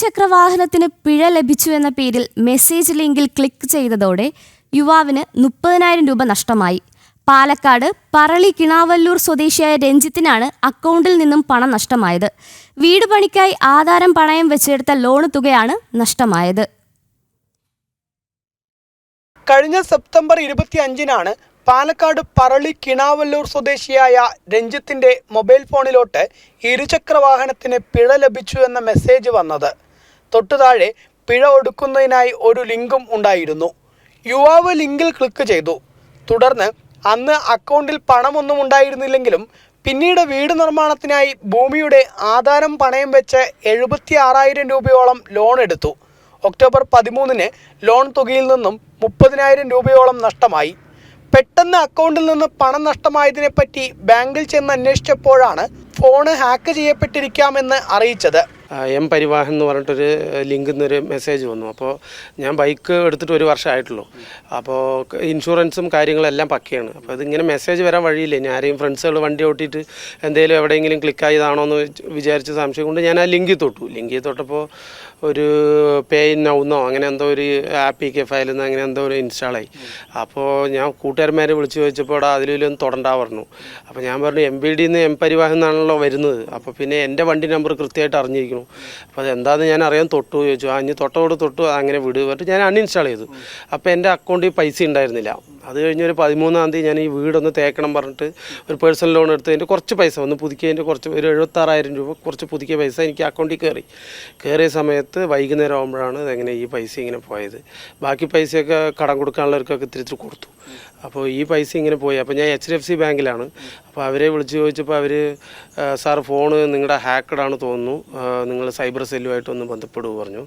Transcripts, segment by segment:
ഇരുചക്ര വാഹനത്തിന് പിഴ ലഭിച്ചു എന്ന പേരിൽ മെസ്സേജ് ലിങ്കിൽ ക്ലിക്ക് ചെയ്തതോടെ യുവാവിന് മുപ്പതിനായിരം രൂപ നഷ്ടമായി. പാലക്കാട് പറളി കിണാവല്ലൂർ സ്വദേശിയായ രഞ്ജിത്തിനാണ് അക്കൗണ്ടിൽ നിന്നും പണം നഷ്ടമായത്. വീട് പണിക്കായി ആധാരം പണയം വെച്ചെടുത്ത ലോൺ തുകയാണ് നഷ്ടമായത്. കഴിഞ്ഞ സെപ്റ്റംബർ ഇരുപത്തി അഞ്ചിനാണ് പാലക്കാട് പറളി കിണാവല്ലൂർ സ്വദേശിയായ രഞ്ജിത്തിന്റെ മൊബൈൽ ഫോണിലോട്ട് ഇരുചക്ര വാഹനത്തിന് പിഴ ലഭിച്ചു എന്ന മെസ്സേജ് വന്നത്. തൊട്ടുതാഴെ പിഴ ഒടുക്കുന്നതിനായി ഒരു ലിങ്കും ഉണ്ടായിരുന്നു. യുവാവ് ലിങ്കിൽ ക്ലിക്ക് ചെയ്തു. തുടർന്ന് അന്ന് അക്കൗണ്ടിൽ പണമൊന്നും ഉണ്ടായിരുന്നില്ലെങ്കിലും പിന്നീട് വീട് നിർമ്മാണത്തിനായി ഭൂമിയുടെ ആധാരം പണയം വെച്ച് എഴുപത്തി ആറായിരം രൂപയോളം ലോൺ എടുത്തു. ഒക്ടോബർ പതിമൂന്നിന് ലോൺ തുകയിൽ നിന്നും മുപ്പതിനായിരം രൂപയോളം നഷ്ടമായി. പെട്ടെന്ന് അക്കൗണ്ടിൽ നിന്ന് പണം നഷ്ടമായതിനെപ്പറ്റി ബാങ്കിൽ ചെന്ന് അന്വേഷിച്ചപ്പോഴാണ് ഫോണ് ഹാക്ക് ചെയ്യപ്പെട്ടിരിക്കാമെന്ന് അറിയിച്ചത്. എം പരിവാഹൻ എന്ന് പറഞ്ഞിട്ടൊരു ലിങ്കിൽ നിന്നൊരു മെസ്സേജ് വന്നു. അപ്പോൾ ഞാൻ ബൈക്ക് എടുത്തിട്ട് ഒരു വർഷമായിട്ടുള്ളൂ അപ്പോൾ ഇൻഷുറൻസും കാര്യങ്ങളെല്ലാം പക്കയാണ്. അപ്പോൾ ഇതിങ്ങനെ മെസ്സേജ് വരാൻ വഴിയില്ല? ഇനി ആരെയും ഫ്രണ്ട്സുകൾ വണ്ടി ഓട്ടിയിട്ട് എന്തെങ്കിലും എവിടെയെങ്കിലും ക്ലിക്ക് ആയതാണോ എന്ന് വിചാരിച്ച സംശയം കൊണ്ട് ഞാൻ ആ ലിങ്കിൽ തൊട്ടു. ലിങ്കിൽ തൊട്ടപ്പോൾ ഒരു പേ ഇൻ നൗന്നോ അങ്ങനെ എന്തോ ഒരു ആപ്പ് കെ ഫയലിൽ നിന്ന് അങ്ങനെ എന്തോ ഒരു ഇൻസ്റ്റാളായി അപ്പോൾ ഞാൻ കൂട്ടുകാരന്മാരെ വിളിച്ച് ചോദിച്ചപ്പോൾ അവിടെ അതിലൊന്നും തുടണ്ടാ പറഞ്ഞു. അപ്പോൾ ഞാൻ പറഞ്ഞു എം ബി ഡിന്ന് എം പരിവാഹൻ എന്നാണല്ലോ വരുന്നത്. അപ്പോൾ പിന്നെ എന്റെ വണ്ടി നമ്പർ കൃത്യമായിട്ട് അറിഞ്ഞിരിക്കുന്നു അപ്പോൾ അതെന്താണെന്ന് ഞാൻ അറിയാൻ തൊട്ടു ചോദിച്ചു. ആ ഇനി തൊട്ടോട് തൊട്ടു അങ്ങനെ വിട് പറഞ്ഞിട്ട് ഞാൻ അൺഇൻസ്റ്റാൾ ചെയ്തു. അപ്പോൾ എന്റെ അക്കൗണ്ടിൽ പൈസ ഉണ്ടായിരുന്നില്ല. അത് കഴിഞ്ഞ് ഒരു പതിമൂന്നാം തീയതി ഞാൻ ഈ വീടൊന്ന് തേക്കണം പറഞ്ഞിട്ട് ഒരു പേഴ്സണൽ ലോൺ എടുത്തതിന്റെ കുറച്ച് പൈസ ഒന്ന് പുതുക്കിയതിന്റെ കുറച്ച് ഒരു എഴുപത്താറായിരം രൂപ കുറച്ച് പുതുക്കിയ പൈസ എനിക്ക് അക്കൗണ്ടിൽ കയറി. കയറിയ സമയത്ത് വൈകുന്നേരം ആകുമ്പോഴാണ് ഇതെങ്ങനെ ഈ പൈസ ഇങ്ങനെ പോയത്. ബാക്കി പൈസയൊക്കെ കടം കൊടുക്കാനുള്ളവർക്കൊക്കെ ഇത്തിരി ഇത്തിരി കൊടുത്തു. അപ്പോൾ ഈ പൈസ ഇങ്ങനെ പോയി. അപ്പോൾ ഞാൻ എച്ച് ഡി എഫ് സി ബാങ്കിലാണ്. അപ്പോൾ അവരെ വിളിച്ച് ചോദിച്ചപ്പോൾ അവർ സാർ ഫോണ് നിങ്ങളുടെ ഹാക്കഡാണ് തോന്നുന്നു. നിങ്ങൾ സൈബർ സെല്ലുമായിട്ടൊന്ന് ബന്ധപ്പെടുക പറഞ്ഞു.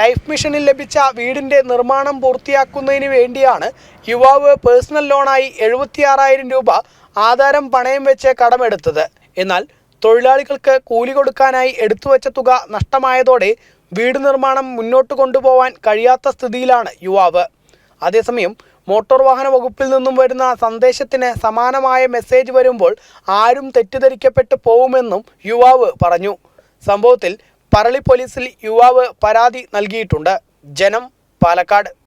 ലൈഫ് മിഷനിൽ ലഭിച്ച വീടിന്റെ നിർമ്മാണം പൂർത്തിയാക്കുന്നതിന് വേണ്ടിയാണ് യുവാവ് പേഴ്സണൽ ലോണായി എഴുപത്തിയാറായിരം രൂപ ആധാരം പണയം വെച്ച് കടമെടുത്തത്. എന്നാൽ തൊഴിലാളികൾക്ക് കൂലി കൊടുക്കാനായി എടുത്തുവച്ച തുക നഷ്ടമായതോടെ വീട് നിർമ്മാണം മുന്നോട്ട് കൊണ്ടുപോവാൻ കഴിയാത്ത സ്ഥിതിയിലാണ് യുവാവ്. അതേസമയം മോട്ടോർ വാഹന വകുപ്പിൽ നിന്നും വരുന്ന സന്ദേശത്തിന് സമാനമായ മെസ്സേജ് വരുമ്പോൾ ആരും തെറ്റിദ്ധരിക്കപ്പെട്ടു പോവുമെന്നും യുവാവ് പറഞ്ഞു. സംഭവത്തിൽ പറളി പോലീസിൽ യുവാവ് പരാതി നൽകിയിട്ടുണ്ട്. ജനം പാലക്കാട്.